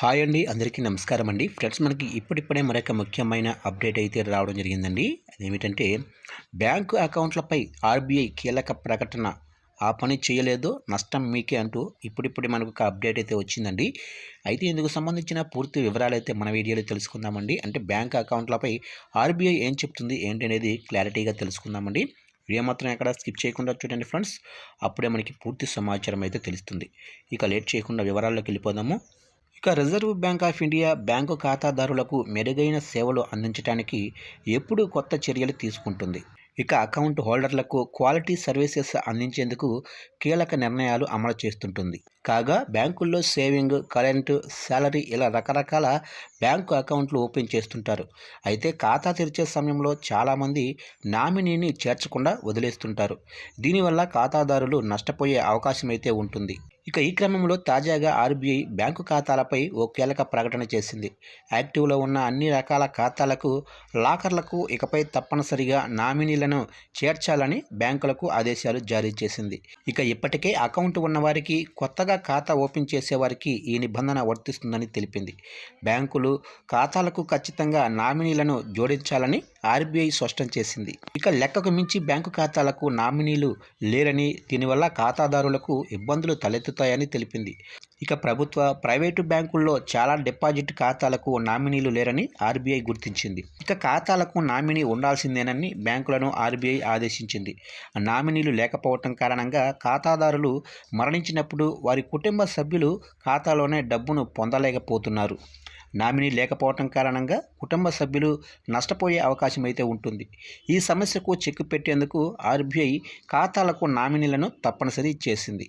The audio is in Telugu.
హాయ్ అండి అందరికీ నమస్కారం అండి. ఫ్రెండ్స్ మనకి ఇప్పుడిప్పుడే మరొక ముఖ్యమైన అప్డేట్ అయితే రావడం జరిగిందండి. అదేమిటంటే బ్యాంకు అకౌంట్లపై ఆర్బీఐ కీలక ప్రకటన ఆ పని చేయలేదు నష్టం మీకే అంటూ ఇప్పుడిప్పుడే మనకు ఒక అప్డేట్ అయితే వచ్చిందండి. అయితే ఇందుకు సంబంధించిన పూర్తి వివరాలు అయితే మన వీడియోలో తెలుసుకుందామండి. అంటే బ్యాంక్ అకౌంట్లపై ఆర్బీఐ ఏం చెప్తుంది ఏంటి అనేది క్లారిటీగా తెలుసుకుందామండి. వీడియో మాత్రం ఎక్కడ స్కిప్ చేయకుండా చూడండి ఫ్రెండ్స్. అప్పుడే మనకి పూర్తి సమాచారం అయితే తెలుస్తుంది. ఇక లేట్ చేయకుండా వివరాల్లోకి వెళ్ళిపోదాము. ఇక Reserve Bank of India bank ఖాతాదారులకు మెరుగైన సేవలు అందించడానికి ఎప్పుడు కొత్త చర్యలు తీసుకుంటుంది. ఇక అకౌంట్ హోల్డర్లకు క్వాలిటీ సర్వీసెస్ అందించేందుకు కీలక నిర్ణయాలు అమలు చేస్తుంటుంది. కాగా బ్యాంకుల్లో సేవింగ్ కరెంటు శాలరీ ఇలా రకరకాల బ్యాంకు అకౌంట్లు ఓపెన్ చేస్తుంటారు. అయితే ఖాతా తెరిచే సమయంలో చాలామంది నామినీని చేర్చకుండా వదిలేస్తుంటారు. దీనివల్ల ఖాతాదారులు నష్టపోయే అవకాశం అయితే ఉంటుంది. ఇక ఈ క్రమంలో తాజాగా ఆర్బీఐ బ్యాంకు ఖాతాలపై ఓ కీలక ప్రకటన చేసింది. యాక్టివ్లో ఉన్న అన్ని రకాల ఖాతాలకు లాకర్లకు ఇకపై తప్పనిసరిగా నామినీలను చేర్చాలని బ్యాంకులకు ఆదేశాలు జారీ చేసింది. ఇక ఇప్పటికే అకౌంట్ ఉన్నవారికి కొత్తగా ఖాతా ఓపెన్ చేసేవారికి ఈ నిబంధన వర్తిస్తుందని తెలిపింది. బ్యాంకులు ఖాతాలకు ఖచ్చితంగా నామినీలను జోడించాలని ఆర్బీఐ స్పష్టం చేసింది. ఇక లెక్కకు మించి బ్యాంకు ఖాతాలకు నామినీలు లేరని దీనివల్ల ఖాతాదారులకు ఇబ్బందులు తలెత్తుతాయని తెలిపింది. ఇక ప్రభుత్వ ప్రైవేటు బ్యాంకుల్లో చాలా డిపాజిట్ ఖాతాలకు నామినీలు లేరని ఆర్బీఐ గుర్తించింది. ఇక ఖాతాలకు నామినీ ఉండాల్సిందేనని బ్యాంకులను ఆర్బీఐ ఆదేశించింది. నామినీలు లేకపోవటం కారణంగా ఖాతాదారులు మరణించినప్పుడు వారి కుటుంబ సభ్యులు ఖాతాలోనే డబ్బును పొందలేకపోతున్నారు. నామినీ లేకపోవటం కారణంగా కుటుంబ సభ్యులు నష్టపోయే అవకాశం అయితే ఉంటుంది. ఈ సమస్యకు చెక్ పెట్టేందుకు ఆర్బీఐ ఖాతాలకు నామినీలను తప్పనిసరి చేసింది.